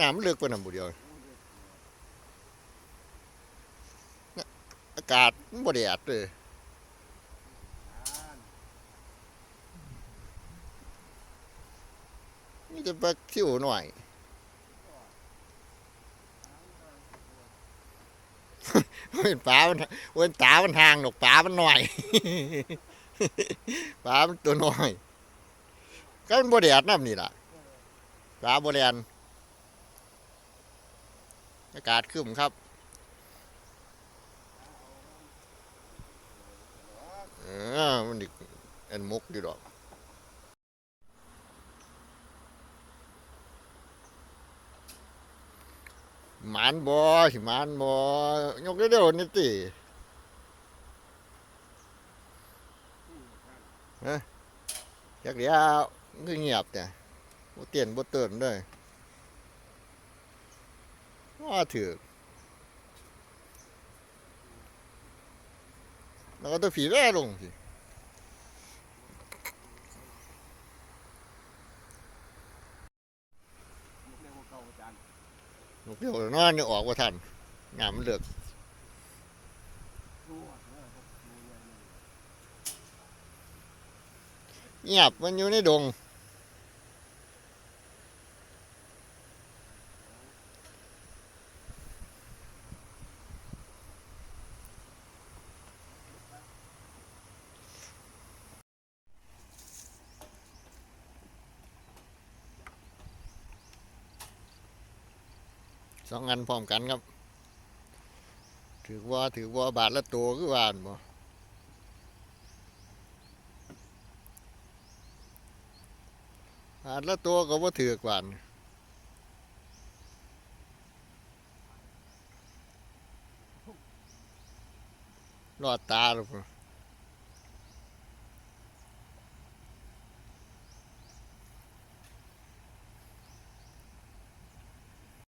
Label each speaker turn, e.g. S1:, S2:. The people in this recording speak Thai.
S1: น้ำมันลึกไปหน่ะบุเดียวอากาศมันบ่แดดเลยนี่จะไปคิวหน่อยเห็นปลามันเว้นตามันทางดอกปลามันหน่อยปลามันตัวหน้อยก็มันบ่แดดน้ำนี่ล่ะปลาบ่แดน อากาศครึ้มครับเออมันอีกอันมุกอยู่ดอกหมานบ่สิหมานบ่ยกเร็วๆนี่ติฮะจักเดียวเงียบแต่ยบ่เตียนบ่เตือนเลย ว่าถือแล้วก็ตัวผีแว่ลงสิ
S2: เรียกว่าเก่าอาจารย์
S1: ลูกเดียวนอนนี่ออกว่าทันงามมันเลือก
S2: เออครับรู้ไงเลย
S1: เงียบมันอยู่ในดง สองอันพร้อมกันครับ ถือว่าถือว่าบาทละตัวคือว่านบ่บาทละตัวก็ว่าถือกว่าอันอดตาหรือเปล่า